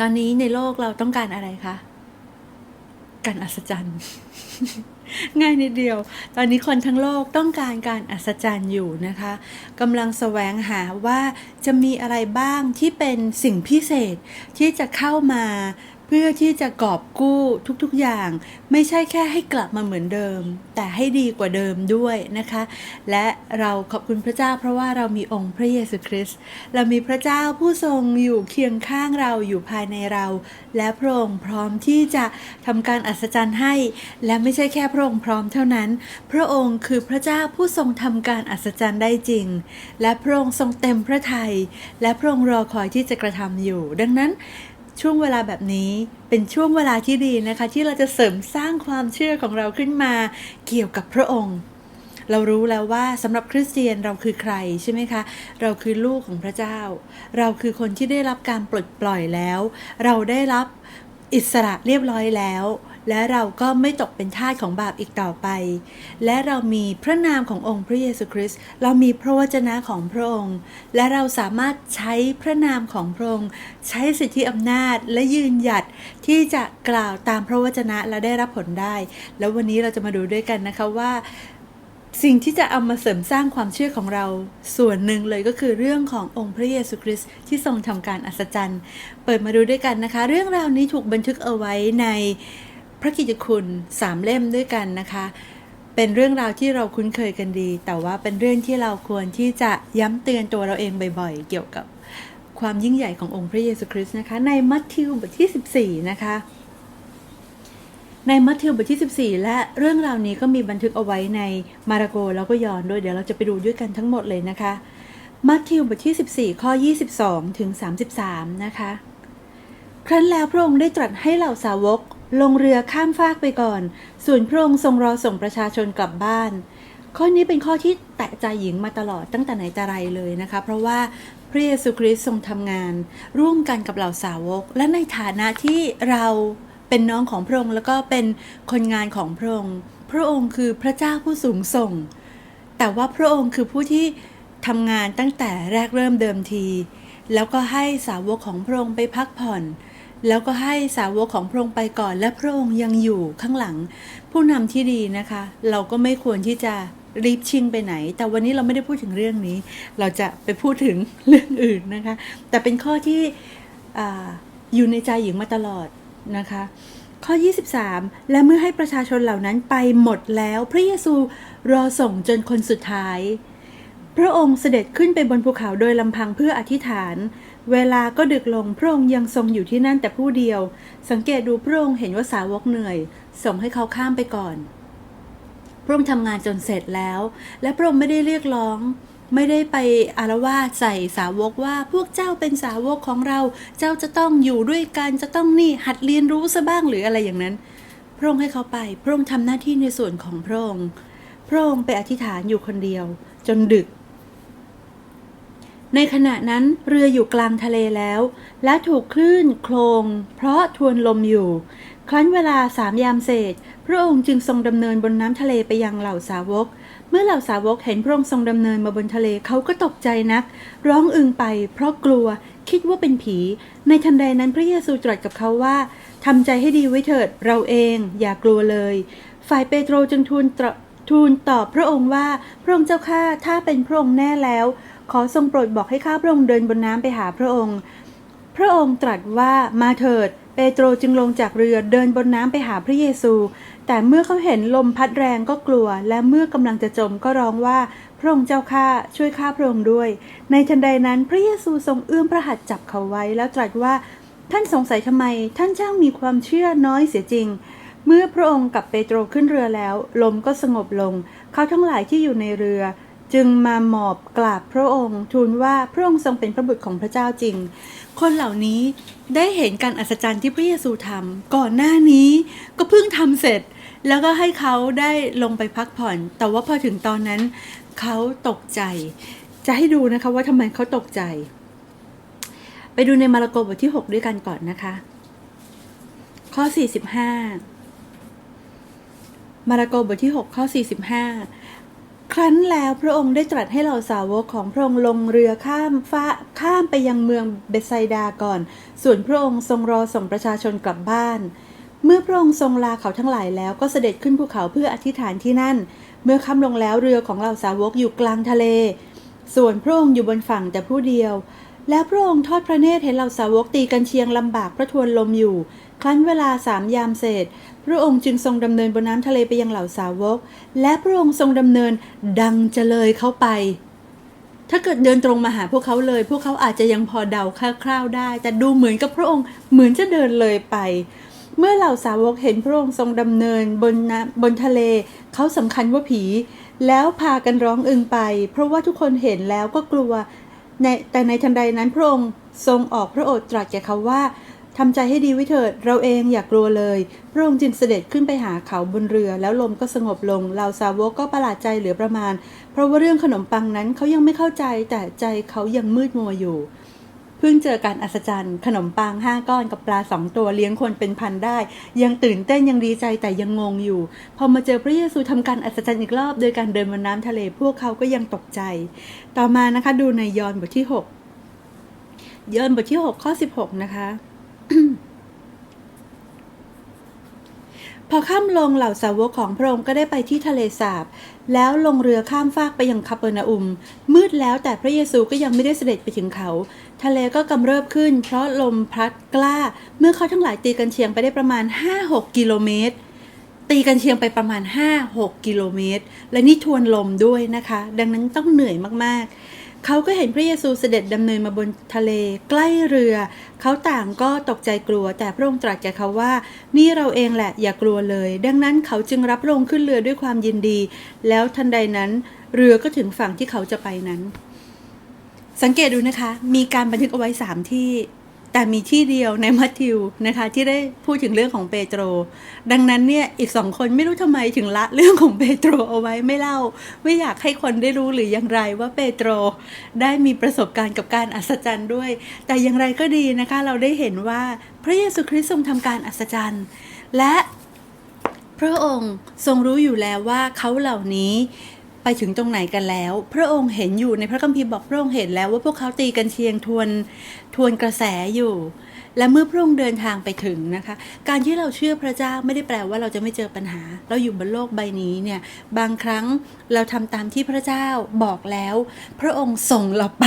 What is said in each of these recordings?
ตอนนี้ในโลกเราต้องการอะไรคะ การอัศจรรย์ ง่ายนิดเดียว ตอนนี้คนทั้งโลกต้องการการอัศจรรย์อยู่นะคะกำลังแสวงหาว่าจะมีอะไรบ้างที่เป็นสิ่งพิเศษที่จะเข้ามา พื่อที่จะกอบกู้ทุกๆอย่าง ไม่ใช่แค่ให้กลับมาเหมือนเดิม แต่ให้ดีกว่าเดิมด้วยนะคะ และเราขอบคุณพระเจ้า เพราะว่าเรามีองค์พระเยซูคริสต์เรามีพระเจ้าผู้ทรงอยู่เคียงข้างเราอยู่ภายในเรา และพระองค์พร้อมที่จะทำการอัศจรรย์ให้ และไม่ใช่แค่พระองค์พร้อมเท่านั้น พระองค์คือพระเจ้าผู้ทรงทำการอัศจรรย์ได้จริง และพระองค์ทรงเต็มพระทัยและพระองค์รอคอยที่จะกระทำอยู่ ดังนั้น ช่วงเวลาแบบนี้เป็นช่วงเวลาที่ดีนะคะ ที่เราจะเสริมสร้างความเชื่อของเราขึ้นมาเกี่ยวกับพระองค์ เรารู้แล้วว่าสำหรับคริสเตียนเราคือใครใช่ไหมคะ เราคือลูกของพระเจ้า เราคือคนที่ได้รับการปลดปล่อยแล้ว เราได้รับอิสระเรียบร้อยแล้ว และเราก็ไม่ตกเป็นทาสของบาปอีกต่อไป และเรามีพระนามขององค์พระเยซูคริสต์ เรามีพระวจนะของพระองค์ และเราสามารถใช้พระนามของพระองค์ ใช้สิทธิอำนาจและยืนหยัดที่จะกล่าวตามพระวจนะและได้รับผลได้ แล้ววันนี้เราจะมาดูด้วยกันนะคะว่าสิ่งที่จะเอามาเสริมสร้างความเชื่อของเรา ส่วนหนึ่งเลยก็คือเรื่องขององค์พระเยซูคริสต์ที่ทรงทำการอัศจรรย์ เปิดมาดูด้วยกันนะคะ เรื่องราวนี้ถูกบันทึกเอาไว้ใน พระกิตติคุณสามเล่มด้วยกันนะคะ เป็นเรื่องราวที่เราคุ้นเคยกันดี แต่ว่าเป็นเรื่องที่เราควรที่จะย้ำเตือนตัวเราเองบ่อยๆ เกี่ยวกับความยิ่งใหญ่ขององค์พระเยซูคริสต์นะคะ ในมัทธิวบทที่ 14 นะคะ ในมัทธิวบทที่ 14 และเรื่องราวนี้ก็มีบันทึกเอาไว้ในมาระโกแล้วก็ยอห์นด้วย เดี๋ยวเราจะไปดูด้วยกันทั้งหมดเลยนะคะ มัทธิวบทที่ 14 ข้อ 22 ถึง 33 นะคะ ครั้นแล้วพระองค์ได้ตรัสให้เหล่าสาวก ลงเรือข้ามฟากไปก่อน ส่วนพระองค์ทรงรอส่งประชาชนกลับบ้าน ข้อนี้เป็นข้อที่แตะใจหญิงมาตลอดตั้งแต่ไหนแต่ไรเลยนะคะ เพราะว่าพระเยซูคริสต์ทรงทำงาน ร่วมกันกับเหล่าสาวก และในฐานะที่เราเป็นน้องของพระองค์แล้วก็เป็นคนงานของพระองค์ พระองค์คือพระเจ้าผู้สูงส่ง แต่ว่าพระองค์คือผู้ที่ทำงานตั้งแต่แรกเริ่มเดิมที แล้วก็ให้สาวกของพระองค์ไปพักผ่อน แล้วก็ให้สาวกของพระองค์ไปก่อน และพระองค์ยังอยู่ข้างหลัง ผู้นำที่ดีนะคะ เราก็ไม่ควรที่จะรีบชิงไปไหน แต่วันนี้เราไม่ได้พูดถึงเรื่องนี้ เราจะไปพูดถึงเรื่องอื่นนะคะ แต่เป็นข้อที่ออยู่ในใจหญิงมาตลอดนะคะ ข้อ 23 และเมื่อให้ประชาชนเหล่านั้นไปหมดแล้ว พระเยซูรอส่งจนคนสุดท้าย พระองค์เสด็จขึ้นไปบนภูเขาโดยลำพังเพื่ออธิษฐาน เวลาก็ดึกลงพระองค์ยังทรงอยู่ที่นั่นแต่ผู้เดียว สังเกตดูพระองค์เห็นว่าสาวกเหนื่อย ส่งให้เขาข้ามไปก่อน พระองค์ทำงานจนเสร็จแล้ว และพระองค์ไม่ได้เรียกร้อง ไม่ได้ไปอารวาสใส่สาวกว่าพวกเจ้าเป็นสาวกของเรา เจ้าจะต้องอยู่ด้วยกันจะต้องนี่หัดเรียนรู้ซะบ้างหรืออะไรอย่างนั้น พระองค์ให้เขาไป พระองค์ทำหน้าที่ในส่วนของพระองค์พระองค์ไปอธิษฐานอยู่คนเดียว จนดึก ในขณะนั้นเรืออยู่กลางทะเลแล้ว และถูกคลื่นโคลง เพราะทวนลมอยู่ ครั้นเวลาสามยามเศษ พระองค์จึงทรงดำเนินบนน้ำทะเลไปยังเหล่าสาวก เมื่อเหล่าสาวกเห็นพระองค์ทรงดำเนินมาบนทะเลเขาก็ตกใจนัก ร้องอึงไป เพราะกลัวคิดว่าเป็นผี ในทันใดนั้นพระเยซูตรัสกับเขาว่าทำใจให้ดีไว้เถิดเราเอง อย่ากลัวเลย ฝ่ายเปโตรจึงทูลทูลตอบพระองค์ว่าพระองค์เจ้าข้าถ้าเป็นพระองค์แน่แล้ว ขอทรงโปรดบอกให้ข้าพระองค์เดินบนน้ำไปหาพระองค์ พระองค์ตรัสว่ามาเถิด เปโตรจึงลงจากเรือเดินบนน้ำไปหาพระเยซู แต่เมื่อเขาเห็นลมพัดแรงก็กลัว และเมื่อกำลังจะจมก็ร้องว่าพระองค์เจ้าข้าช่วยข้าพระองค์ด้วย ในทันใดนั้นพระเยซูทรงเอื้อมพระหัตถ์จับเขาไว้ แล้วตรัสว่าท่านสงสัยทำไม ท่านช่างมีความเชื่อน้อยเสียจริง เมื่อพระองค์กับเปโตรขึ้นเรือแล้ว ลมก็สงบลง เขาทั้งหลายที่อยู่ในเรือ จึงมาหมอบกราบพระองค์ทูลว่าพระองค์ทรงเป็นพระบุตรของพระเจ้าจริง คนเหล่านี้ได้เห็นการอัศจรรย์ที่พระเยซูทำก่อนหน้านี้ก็เพิ่งทำเสร็จ แล้วก็ให้เขาได้ลงไปพักผ่อน แต่ว่าพอถึงตอนนั้นเขาตกใจ จะให้ดูนะคะว่าทำไมเขาตกใจ ไปดูในมาระโกบทที่ 6 ด้วยกันก่อนนะคะ ข้อ 45 มาระโกบทที่ 6 ข้อ 45 ครั้นแล้วพระองค์ได้ตรัสให้เหล่าสาวกของพระองค์ลงเรือข้ามฟ้าข้ามไปยังเมืองเบไซดาก่อน ส่วนพระองค์ทรงรอส่งประชาชนกลับบ้าน เมื่อพระองค์ทรงลาเขาทั้งหลายแล้วก็เสด็จขึ้นภูเขาเพื่ออธิษฐานที่นั่น เมื่อค่ำลงแล้วเรือของเหล่าสาวกอยู่กลางทะเล ส่วนพระองค์อยู่บนฝั่งแต่ผู้เดียว แล้วพระองค์ทอดพระเนตรเห็นเหล่าสาวกตีกันเชียงลำบากพระทวนลมอยู่ ครั้นเวลาสามยามเศษ พระองค์จึงทรงดำเนินบนน้ำทะเลไปยังเหล่าสาวก และพระองค์ทรงดำเนินดังจะเลยเข้าไป ถ้าเกิดเดินตรงมาหาพวกเขาเลย พวกเขาอาจจะยังพอเดาคร่าวๆได้ แต่ดูเหมือนกับพระองค์เหมือนจะเดินเลยไปเมื่อเหล่าสาวกเห็นพระองค์ทรงดำเนินบนน้ำบนทะเล เขาสำคัญว่าผี แล้วพากันร้องอึงไป เพราะว่าทุกคนเห็นแล้วก็กลัวแต่ในทันใดนั้นพระองค์ทรงออกพระโอษฐ์ตรัสแก่เขาว่า ทำใจให้ดีไว้เถิด เราเองอย่ากกลัวเลย พระองค์จึงเสด็จขึ้นไปหาเขาบนเรือ แล้วลมก็สงบลงเหล่าสาวกก็ประหลาดใจเหลือประมาณ เพราะว่าเรื่องขนมปังนั้นเขายังไม่เข้าใจ แต่ใจเขายังมืดมัวอยู่ เพิ่งเจอการอัศจรรย์ ขนมปังห้าก้อนกับปลาสองตัวเลี้ยงคนเป็นพันได้ ยังตื่นเต้นยังดีใจแต่ยังงงอยู่ พอมาเจอพระเยซูทำการอัศจรรย์อีกรอบโดยการเดินบนน้ำทะเลพวกเขาก็ยังตกใจ ต่อมานะคะดูในยอห์นบทที่ 6 ยอห์นบทที่ 6 ข้อ 16 นะคะ พอข้ามลงเหล่าสาวกของพระองค์ก็ได้ไปที่ทะเลสาบ แล้วลงเรือข้ามฟากไปยังคาเปอร์นาอุม มืดแล้วแต่พระเยซูก็ยังไม่ได้เสด็จไปถึงเขา ทะเลก็กำเริบขึ้น เพราะลมพัดกล้า เมื่อเขาทั้งหลายตีกันเชียงไปได้ประมาณ 5-6 กิโลเมตร ตีกันเชียงไปประมาณ 5-6 กิโลเมตร และนี่ทวนลมด้วยนะคะ ดังนั้นต้องเหนื่อยมากๆ เขาก็เห็นพระเยซูเสด็จดำเนินมาบนทะเลใกล้เรือ เขาต่างก็ตกใจกลัว แต่พระองค์ตรัสแก่เขาว่า นี่เราเองแหละอย่ากลัวเลย ดังนั้นเขาจึงรับพระองค์ขึ้นเรือด้วยความยินดี แล้วทันใดนั้นเรือก็ถึงฝั่งที่เขาจะไปนั้น สังเกตดูนะคะ มีการบันทึกเอาไว้สามที่ แต่มีที่เดียวในมัทธิวนะคะที่ได้พูดถึงเรื่องของเปโตร ดังนั้นเนี่ยอีกสองคนไม่รู้ทำไมถึงละเรื่องของเปโตรเอาไว้ไม่เล่า ไม่อยากให้คนได้รู้หรืออย่างไรว่าเปโตรได้มีประสบการณ์กับการอัศจรรย์ด้วย แต่อย่างไรก็ดีนะคะเราได้เห็นว่าพระเยซูคริสต์ทรงทำการอัศจรรย์ และพระองค์ทรงรู้อยู่แล้วว่าเขาเหล่านี้ ไปถึงตรงไหนกันแล้ว พระองค์เห็นอยู่ในพระคัมภีร์บอกพระองค์เห็นแล้วว่าพวกเขาตีกันเชียงทวนทวนกระแสอยู่ และเมื่อพระองค์เดินทางไปถึงนะคะ การที่เราเชื่อพระเจ้าไม่ได้แปลว่าเราจะไม่เจอปัญหา เราอยู่บนโลกใบนี้เนี่ยบางครั้งเราทำตามที่พระเจ้าบอกแล้ว พระองค์ส่งเราไป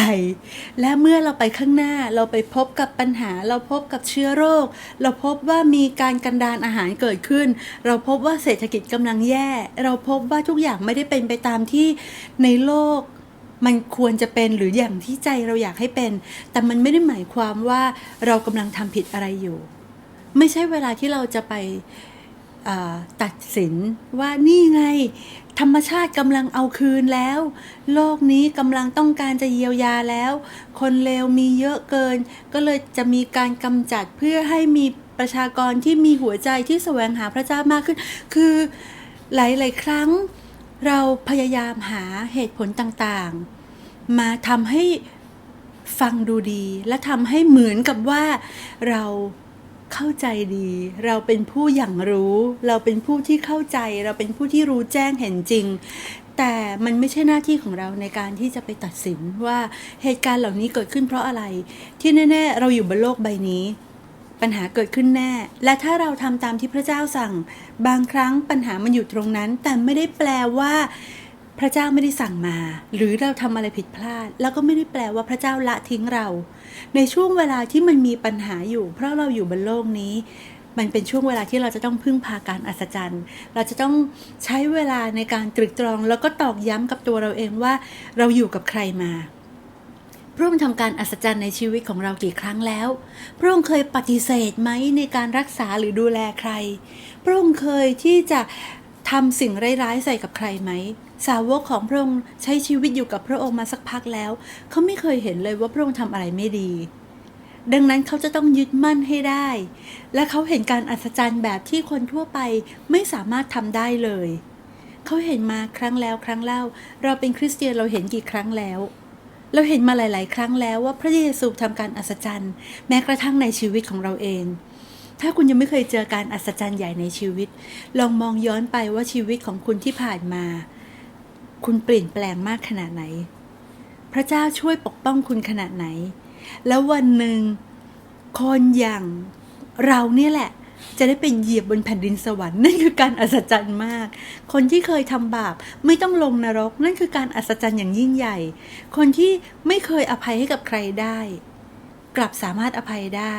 และเมื่อเราไปข้างหน้าเราไปพบกับปัญหา เราพบกับเชื้อโรค เราพบว่ามีการกันดานอาหารเกิดขึ้น เราพบว่าเศรษฐกิจกำลังแย่ เราพบว่าทุกอย่างไม่ได้เป็นไปตามที่ในโลก มันควรจะเป็นหรืออย่างที่ใจเราอยากให้เป็น แต่มันไม่ได้หมายความว่าเรากำลังทำผิดอะไรอยู่ ไม่ใช่เวลาที่เราจะไปตัดสินว่านี่ไง ธรรมชาติกำลังเอาคืนแล้ว โลกนี้กำลังต้องการจะเยียวยาแล้ว คนเลวมีเยอะเกิน ก็เลยจะมีการกำจัดเพื่อให้มีประชากรที่มีหัวใจที่แสวงหาพระเจ้ามากขึ้น คือหลาย ๆ ครั้ง เราพยายามหาเหตุผลต่างๆ มาทำให้ฟังดูดี และทำให้เหมือนกับว่าเราเข้าใจดี เราเป็นผู้อย่างรู้ เราเป็นผู้ที่เข้าใจ เราเป็นผู้ที่รู้แจ้งเห็นจริง แต่มันไม่ใช่หน้าที่ของเราในการที่จะไปตัดสินว่าเหตุการณ์เหล่านี้เกิดขึ้นเพราะอะไร ที่แน่ ๆ เราอยู่บนโลกใบนี้ ปัญหาเกิดขึ้นแน่ และถ้าเราทำตามที่พระเจ้าสั่ง บางครั้งปัญหามันอยู่ตรงนั้น แต่ไม่ได้แปลว่าพระเจ้าไม่ได้สั่งมา หรือเราทำอะไรผิดพลาด แล้วก็ไม่ได้แปลว่าพระเจ้าละทิ้งเรา ในช่วงเวลาที่มันมีปัญหาอยู่ เพราะเราอยู่บนโลกนี้ มันเป็นช่วงเวลาที่เราจะต้องพึ่งพาการอัศจรรย์ เราจะต้องใช้เวลาในการตรึกตรอง แล้วก็ตอกย้ำกับตัวเราเองว่า เราอยู่กับใครมา พระองค์ทำการอัศจรรย์ในชีวิตของเรากี่ครั้งแล้ว พระองค์เคยปฏิเสธไหมในการรักษาหรือดูแลใคร พระองค์เคยที่จะทำสิ่งร้ายๆใส่กับใครไหม สาวกของพระองค์ใช้ชีวิตอยู่กับพระองค์มาสักพักแล้ว เขาไม่เคยเห็นเลยว่าพระองค์ทำอะไรไม่ดี ดังนั้นเขาจะต้องยึดมั่นให้ได้ และเขาเห็นการอัศจรรย์แบบที่คนทั่วไปไม่สามารถทำได้เลย เขาเห็นมาครั้งแล้วครั้งเล่า เราเป็นคริสเตียนเราเห็นกี่ครั้งแล้ว เราเห็นมาหลาย ๆ ครั้งแล้วว่าพระเยซูทำการอัศจรรย์ แม้กระทั่งในชีวิตของเราเอง ถ้าคุณยังไม่เคยเจอการอัศจรรย์ใหญ่ในชีวิต ลองมองย้อนไปว่าชีวิตของคุณที่ผ่านมา คุณเปลี่ยนแปลงมากขนาดไหน พระเจ้าช่วยปกป้องคุณขนาดไหน แล้ววันหนึ่งคนอย่างเราเนี่ยแหละ จะได้เป็นเหยียบบนแผ่นดินสวรรค์นั่นคือการอัศจรรย์มาก คนที่เคยทำบาปไม่ต้องลงนรก นั่นคือการอัศจรรย์อย่างยิ่งใหญ่ คนที่ไม่เคยอภัยให้กับใครได้ กลับสามารถอภัยได้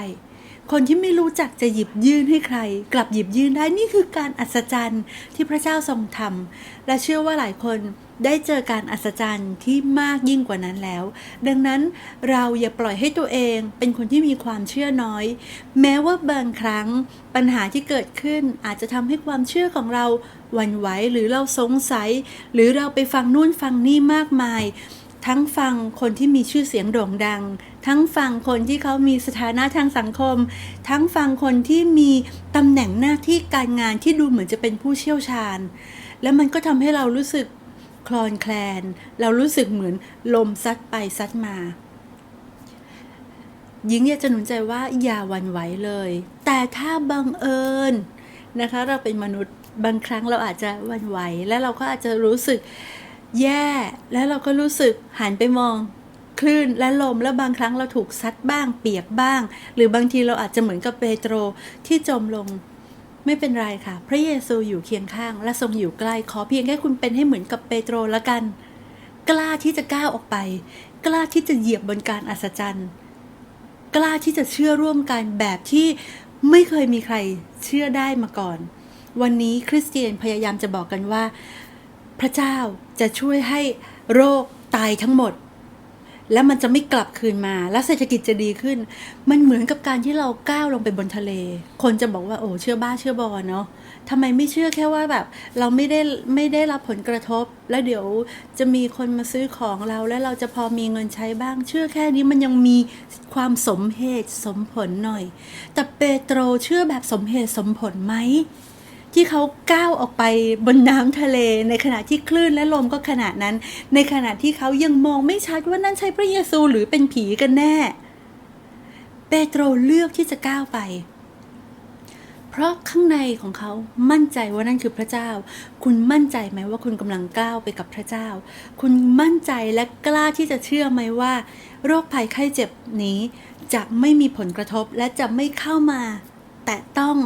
คนที่ไม่รู้จักจะหยิบยื่นให้ใคร กลับหยิบยื่นได้นี่คือการอัศจรรย์ที่พระเจ้าทรงทำและเชื่อว่าหลายคนได้เจอการอัศจรรย์ที่มากยิ่งกว่านั้นแล้ว ดังนั้นเราอย่าปล่อยให้ตัวเองเป็นคนที่มีความเชื่อน้อย แม้ว่าบางครั้งปัญหาที่เกิดขึ้นอาจจะทำให้ความเชื่อของเราหวั่นไหวหรือเราสงสัย หรือเราไปฟังนู่นฟังนี่มากมาย ทั้งฟังคนที่มีชื่อเสียงโด่งดัง ทั้งฟังคนที่เขามีสถานะทางสังคม ทั้งฟังคนที่มีตำแหน่งหน้าที่การงานที่ดูเหมือนจะเป็นผู้เชี่ยวชาญ แล้วมันก็ทำให้เรารู้สึกคลอนแคลน เรารู้สึกเหมือนลมซัดไปซัดมาหญิงอยากจะหนุนใจว่าอย่าหวั่นไหวเลย แต่ถ้าบังเอิญนะคะ เราเป็นมนุษย์บางครั้งเราอาจจะหวั่นไหว และเราก็อาจจะรู้สึก แย่ แล้วเราก็รู้สึกหันไปมองคลื่นและลมแล้วบางครั้งเราถูกซัดบ้างเปียกบ้าง หรือบางทีเราอาจจะเหมือนกับเปโตรที่จมลง ไม่เป็นไรค่ะ พระเยซูอยู่เคียงข้าง และทรงอยู่ใกล้ขอเพียงแค่คุณเป็นให้เหมือนกับเปโตรละกัน กล้าที่จะก้าวออกไป กล้าที่จะเหยียบบนการอัศจรรย์ กล้าที่จะเชื่อร่วมกันแบบที่ไม่เคยมีใครเชื่อได้มาก่อน วันนี้คริสเตียนพยายามจะบอกกันว่า พระเจ้าจะช่วยให้โรคตายทั้งหมด แล้วมันจะไม่กลับคืนมา และเศรษฐกิจจะดีขึ้น มันเหมือนกับการที่เราก้าวลงไปบนทะเล คนจะบอกว่าโอ้เชื่อบ้าเชื่อบอเนาะทำไมไม่เชื่อแค่ว่าแบบ เราไม่ได้ไม่ได้รับผลกระทบ แล้วเดี๋ยวจะมีคนมาซื้อของเราแล้วเราจะพอมีเงินใช้บ้าง เชื่อแค่นี้มันยังมีความสมเหตุสมผลหน่อย แต่เปโตรเชื่อแบบสมเหตุสมผลไหม ที่เขาก้าวออกไปบนน้ำทะเล ในขณะที่คลื่นและลมก็ขนาดนั้น ในขณะที่เขายังมองไม่ชัดว่านั่นใช่พระเยซูหรือเป็นผีกันแน่ เปโตรเลือกที่จะก้าวไป เพราะข้างในของเขามั่นใจว่านั่นคือพระเจ้า คุณมั่นใจไหมว่าคุณกำลังก้าวไปกับพระเจ้า คุณมั่นใจและกล้าที่จะเชื่อไหมว่า โรคภัยไข้เจ็บนี้จะไม่มีผลกระทบและจะไม่เข้ามา แตะต้อง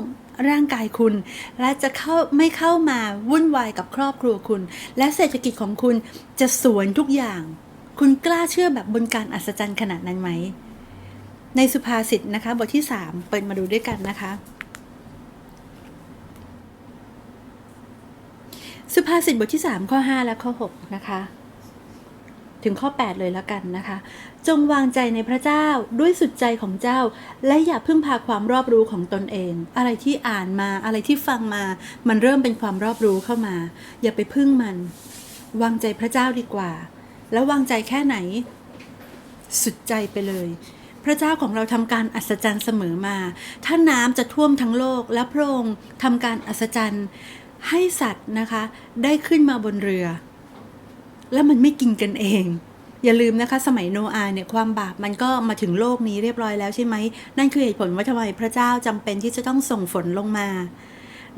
ร่างกายคุณ และจะเข้าไม่เข้ามาวุ่นวายกับครอบครัวคุณ และเศรษฐกิจของคุณจะสวนทุกอย่าง คุณกล้าเชื่อแบบบนการอัศจรรย์ขนาดนั้นไหม ในสุภาษิตนะคะ บทที่ 3 เปิดมาดูด้วยกันนะคะ สุภาษิตบทที่ 3 ข้อ 5 และข้อ 6 นะคะ ถึงข้อ 8 เลยแล้วกันนะคะ จงวางใจในพระเจ้าด้วยสุดใจของเจ้า และอย่าพึ่งพาความรอบรู้ของตนเอง อะไรที่อ่านมาอะไรที่ฟังมา มันเริ่มเป็นความรอบรู้เข้ามา อย่าไปพึ่งมัน วางใจพระเจ้าดีกว่า แล้ววางใจแค่ไหน สุดใจไปเลย พระเจ้าของเราทำการอัศจรรย์เสมอมา ถ้าน้ำจะท่วมทั้งโลก และพระองค์ทำการอัศจรรย์ให้สัตว์นะคะ ได้ขึ้นมาบนเรือ แล้วมันไม่กินกันเอง อย่าลืมนะคะสมัยโนอาห์เนี่ยความบาปมันก็มาถึงโลกนี้เรียบร้อยแล้วใช่ไหม นั่นคือเหตุผลว่าทำไมพระเจ้าจำเป็นที่จะต้องส่งฝนลงมา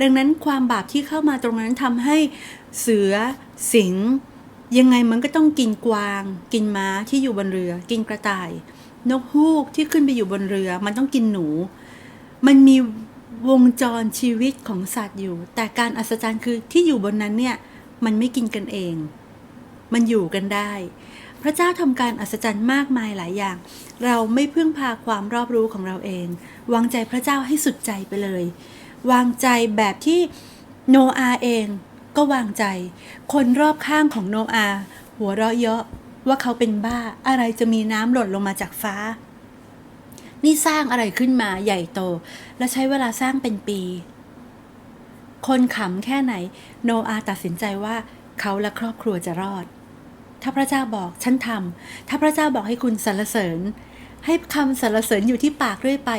ดังนั้นความบาปที่เข้ามาตรงนั้นทำให้เสือ สิงห์ยังไงมันก็ต้องกินกวาง กินม้าที่อยู่บนเรือ กินกระต่าย นกฮูกที่ขึ้นไปอยู่บนเรือ มันต้องกินหนู มันมีวงจรชีวิตของสัตว์อยู่ แต่การอัศจรรย์คือที่อยู่บนนั้นเนี่ย มันไม่กินกันเอง มันอยู่กันได้ พระเจ้าทำการอัศจรรย์มากมายหลายอย่าง เราไม่พึ่งพาความรอบรู้ของเราเอง วางใจพระเจ้าให้สุดใจไปเลย วางใจแบบที่โนอาเองก็วางใจ คนรอบข้างของโนอา หัวเราะเยาะว่าเขาเป็นบ้าอะไรจะมีน้ำหล่นลงมาจากฟ้า นี่สร้างอะไรขึ้นมาใหญ่โต และใช้เวลาสร้างเป็นปี คนขำแค่ไหน โนอาตัดสินใจว่าเขาและครอบครัวจะรอด ถ้าพระเจ้าบอกฉันทำถ้าพระเจ้าบอกให้คุณสรรเสริญ ให้คำสรรเสริญอยู่ที่ปากเรื่อยไป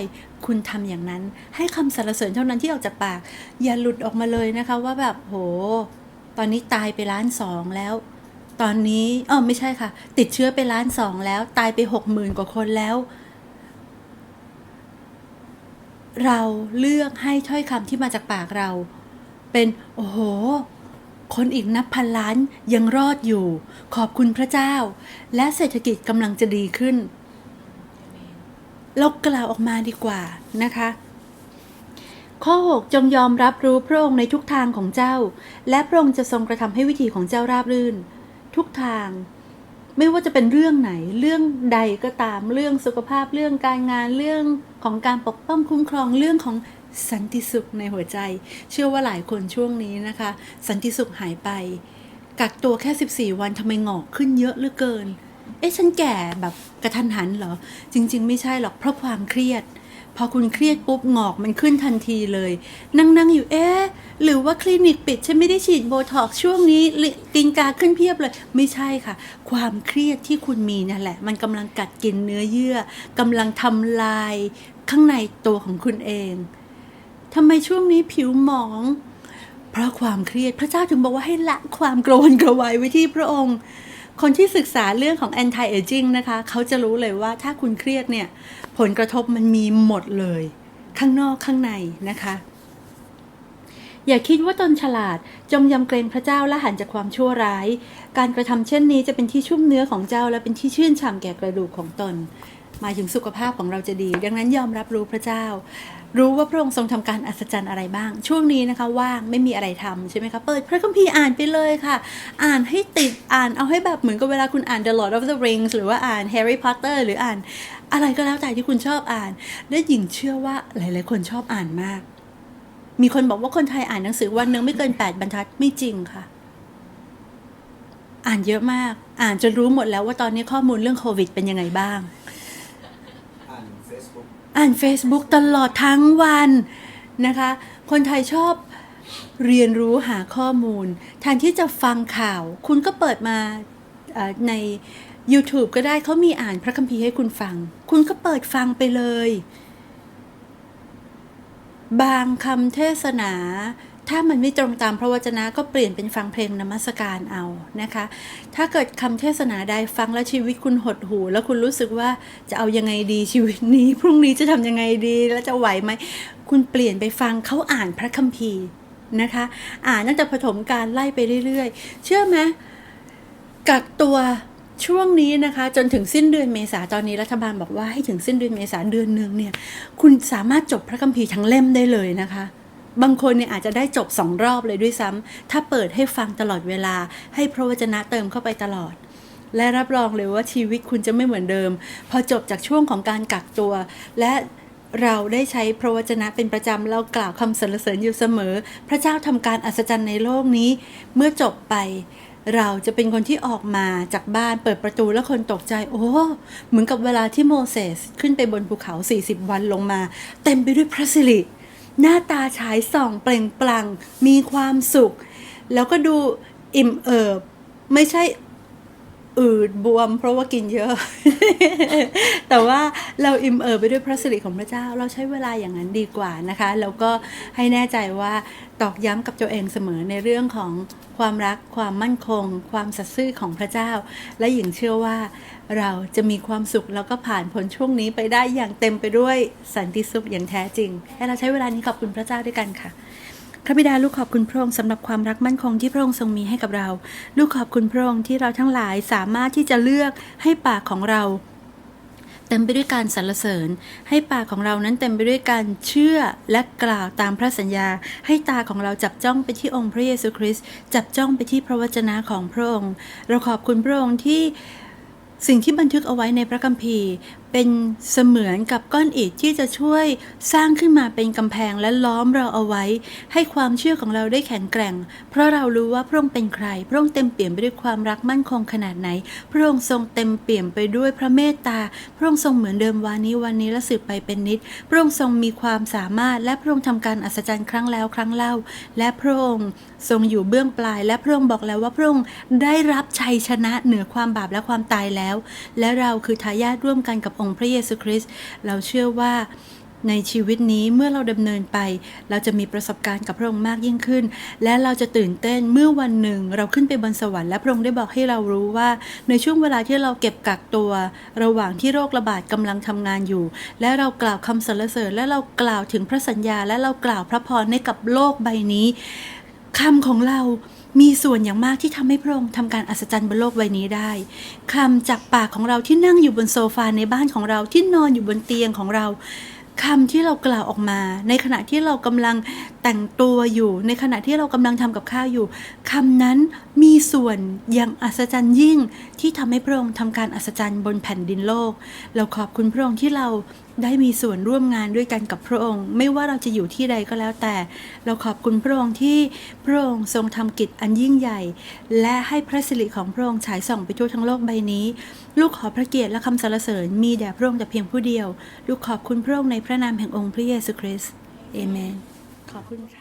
คุณทำอย่างนั้น ให้คำสรรเสริญเท่านั้นที่ออกจากปาก อย่าหลุดออกมาเลยนะคะว่าแบบโห ตอนนี้ตายไปล้านสองแล้ว ตอนนี้อ๋อไม่ใช่ค่ะ ติดเชื้อไปล้านสองแล้ว ตายไปหกหมื่นกว่าคนแล้วเราเลือกให้ถ้อยคำที่มาจากปากเรา เป็น โอ้โห คนอีกนับพันล้านยังรอดอยู่ ขอบคุณพระเจ้า และเศรษฐกิจกำลังจะดีขึ้น เรากล่าวออกมาดีกว่านะคะ ข้อ 6 จงยอมรับรู้พระองค์ในทุกทางของเจ้า และพระองค์จะทรงกระทำให้วิถีของเจ้าราบรื่น ทุกทางไม่ว่าจะเป็นเรื่องไหนเรื่องใดก็ตามเรื่องสุขภาพเรื่องการงานเรื่องของการปกป้องคุ้มครองเรื่องของ สันติสุขในหัวใจ เชื่อว่าหลายคนช่วงนี้นะคะ สันติสุขหายไป กักตัวแค่ 14 วันทำไมหงอกขึ้นเยอะเหลือเกิน เอ๊ะฉันแก่แบบกระทันหันเหรอ จริง ๆ ไม่ใช่หรอกเพราะความเครียด พอคุณเครียดปุ๊บหงอกมันขึ้นทันทีเลย นั่งนั่งๆอยู่เอ๊ะหรือว่าคลินิกปิดฉันไม่ได้ฉีดโบท็อกช่วงนี้กินกาขึ้นเพียบเลย ไม่ใช่ค่ะ ความเครียดที่คุณมีนั่นแหละ มันกำลังกัดกินเนื้อเยื่อกำลังทำลายข้างในตัวของคุณเอง ทำไมช่วงนี้ผิวหมอง เพราะความเครียดพระเจ้าถึงบอกว่าให้ละความโกรนกระวายไว้ที่พระองค์ คนที่ศึกษาเรื่องของ anti aging นะคะ เขาจะรู้เลยว่าถ้าคุณเครียดเนี่ย ผลกระทบมันมีหมดเลย ข้างนอกข้างในนะคะ อย่าคิดว่าตนฉลาดจงยำเกรงพระเจ้าและหันจากความชั่วร้าย การกระทำเช่นนี้จะเป็นที่ชุ่มเนื้อของเจ้าและเป็นที่ชื่นฉ่ำแก่กระดูกของตน หมายถึงสุขภาพของเราจะดี ดังนั้นยอมรับรู้พระเจ้า รู้ว่าพระองค์ทรงทำการอัศจรรย์อะไรบ้าง ช่วงนี้นะคะว่างไม่มีอะไรทำใช่ไหมคะเปิดพระคัมภีร์อ่านไปเลยค่ะ อ่านให้ติดอ่านเอาให้แบบเหมือนกับเวลาคุณอ่าน The Lord of the Rings หรือว่าอ่าน Harry Potter หรืออ่าน อะไรก็แล้วแต่ที่คุณชอบอ่าน และหญิงเชื่อว่าหลาย ๆ คนชอบอ่านมาก มีคนบอกว่าคนไทยอ่านหนังสือวันหนึงไม่เกิน 8 บรรทัดไม่จริงค่ะอ่านเยอะมาก อ่านจนรู้หมดแล้วว่าตอนนี้ข้อมูลเรื่องโควิดเป็นยังไงบ้างาน Facebook อ่าน Facebook ตลอดทั้งวันนะคะ คนไทยชอบเรียนรู้หาข้อมูลแทนที่จะฟังข่าว คุณก็เปิดมาใน YouTube ก็ได้เขามีอ่านพระคัมภีร์ให้คุณฟัง คุณก็เปิดฟังไปเลย บางคำเทศนา ถ้ามันไม่ตรงตามพระวจนะก็เปลี่ยนเป็นฟังเพลงนมัสการเอานะคะ ถ้าเกิดคำเทศนาใดฟังแล้วชีวิตคุณหดหู แล้วคุณรู้สึกว่าจะเอายังไงดีชีวิตนี้ พรุ่งนี้จะทำยังไงดีแล้วจะไหวไหมคุณเปลี่ยนไปฟังเขาอ่านพระคัมภีร์นะคะ อ่านตั้งแต่ปฐมการไล่ไปเรื่อยๆ เชื่อไหมกักตัวช่วงนี้นะคะ จนถึงสิ้นเดือนเมษาตอนนี้รัฐบาลบอกว่าให้ถึงสิ้นเดือนเมษาเดือนหนึ่งเนี่ย คุณสามารถจบพระคัมภีร์ทั้งเล่มได้เลยนะคะ บางคนเนี่ยอาจจะได้จบสองรอบเลยด้วยซ้ำถ้าเปิดให้ฟังตลอดเวลา ให้พระวจนะเติมเข้าไปตลอด และรับรองเลยว่าชีวิตคุณจะไม่เหมือนเดิม พอจบจากช่วงของการกักตัว และเราได้ใช้พระวจนะเป็นประจำเรากล่าวคำสรรเสริญอยู่เสมอ พระเจ้าทำการอัศจรรย์ในโลกนี้ เมื่อจบไป เราจะเป็นคนที่ออกมาจากบ้านเปิดประตูแล้วคนตกใจ โอ้เหมือนกับเวลาที่โมเสสขึ้นไปบนภูเขา 40 วันลงมา เต็มไปด้วยพระสิริ หน้าตาฉายส่องเปล่งปลั่งมีความสุข แล้วก็ดูอิ่มเอิบ ไม่ใช่ อืดบวม เพราะว่ากินเยอะ แต่ว่าเราอิ่มเอิบไปด้วยพระสิริของพระเจ้า เราใช้เวลาอย่างนั้นดีกว่านะคะ แล้วก็ให้แน่ใจว่าตอกย้ำกับตัวเองเสมอในเรื่องของความรัก ความมั่นคง ความสัตย์ซื่อของพระเจ้า และหญิงเชื่อว่าเราจะมีความสุขแล้วก็ผ่านพ้นช่วงนี้ไปได้อย่างเต็มไปด้วยสันติสุขอย่างแท้จริง ให้เราใช้เวลานี้ขอบคุณพระเจ้าด้วยกันค่ะ พระบิดาลูกขอบคุณพระองค์สำหรับความรักมั่นคงที่พระองค์ทรงมีให้กับเรา ลูกขอบคุณพระองค์ที่เราทั้งหลายสามารถที่จะเลือกให้ปากของเราเต็มไปด้วยการสรรเสริญ ให้ปากของเรานั้นเต็มไปด้วยการเชื่อและกล่าวตามพระสัญญา ให้ตาของเราจับจ้องไปที่องค์พระเยซูคริสต์จับจ้องไปที่พระวจนะของพระองค์ เราขอบคุณพระองค์ที่สิ่งที่บันทึกเอาไว้ในพระคัมภีร์ เป็นเสมือนกับก้อนอิฐที่จะช่วยสร้างขึ้นมาเป็นกำแพงและล้อมเราเอาไว้ ให้ความเชื่อของเราได้แข็งแกร่ง เพราะเรารู้ว่าพระองค์เป็นใคร พระองค์เต็มเปี่ยมไปด้วยความรักมั่นคงขนาดไหน พระองค์ทรงเต็มเปี่ยมไปด้วยพระเมตตา พระองค์ทรงเหมือนเดิมวันนี้วันนี้และสืบไปเป็นนิด พระองค์ทรงมีความสามารถและพระองค์ทำการอัศจรรย์ครั้งแล้วครั้งเล่า และพระองค์ทรงอยู่เบื้องปลาย และพระองค์บอกแล้วว่าพระองค์ได้รับชัยชนะเหนือความบาปและความตายแล้ว และเราคือทายาทร่วมกันกับองค์พระเยซูคริสต์เราเชื่อว่าในชีวิตนี้เมื่อเราดำเนินไป เราจะมีประสบการณ์กับพระองค์มากยิ่งขึ้น และเราจะตื่นเต้นเมื่อวันหนึ่ง เราขึ้นไปบนสวรรค์และพระองค์ได้บอกให้เรารู้ว่า ในช่วงเวลาที่เราเก็บกักตัว ระหว่างที่โรคระบาดกำลังทำงานอยู่ และเรากล่าวคำสรรเสริญและเรากล่าวถึงพระสัญญา และเรากล่าวพระพรให้กับโลกใบนี้คำของเรา มีส่วนอย่างมากที่ทำให้พระองค์ทำการอัศจรรย์บนโลกใบนี้ได้คำจากปากของเราที่นั่งอยู่บนโซฟาในบ้านของเราที่นอนอยู่บนเตียงของเรา คำที่เรากล่าวออกมา ในขณะที่เรากำลังแต่งตัวอยู่ ในขณะที่เรากำลังทำกับข้าวอยู่คำนั้นมีส่วนอย่างอัศจรรย์ยิ่งที่ทำให้พระองค์ทำการอัศจรรย์บนแผ่นดินโลก เราขอบคุณพระองค์ที่เราได้มีส่วนร่วมงานด้วยกันกับพระองค์ ไม่ว่าเราจะอยู่ที่ใดก็แล้วแต่ เราขอบคุณพระองค์ที่พระองค์ทรงทำกิจอันยิ่งใหญ่ และให้พระสิริของพระองค์ฉายส่องไปทั่วทั้งโลกใบนี้ ลูกขอพระเกียรติและคำสรรเสริญมีแด่พระองค์แต่เพียงผู้เดียว ลูกขอบคุณพระองค์ในพระนามแห่งองค์พระเยซูคริสต์เอเมน ขอบคุณค่ะ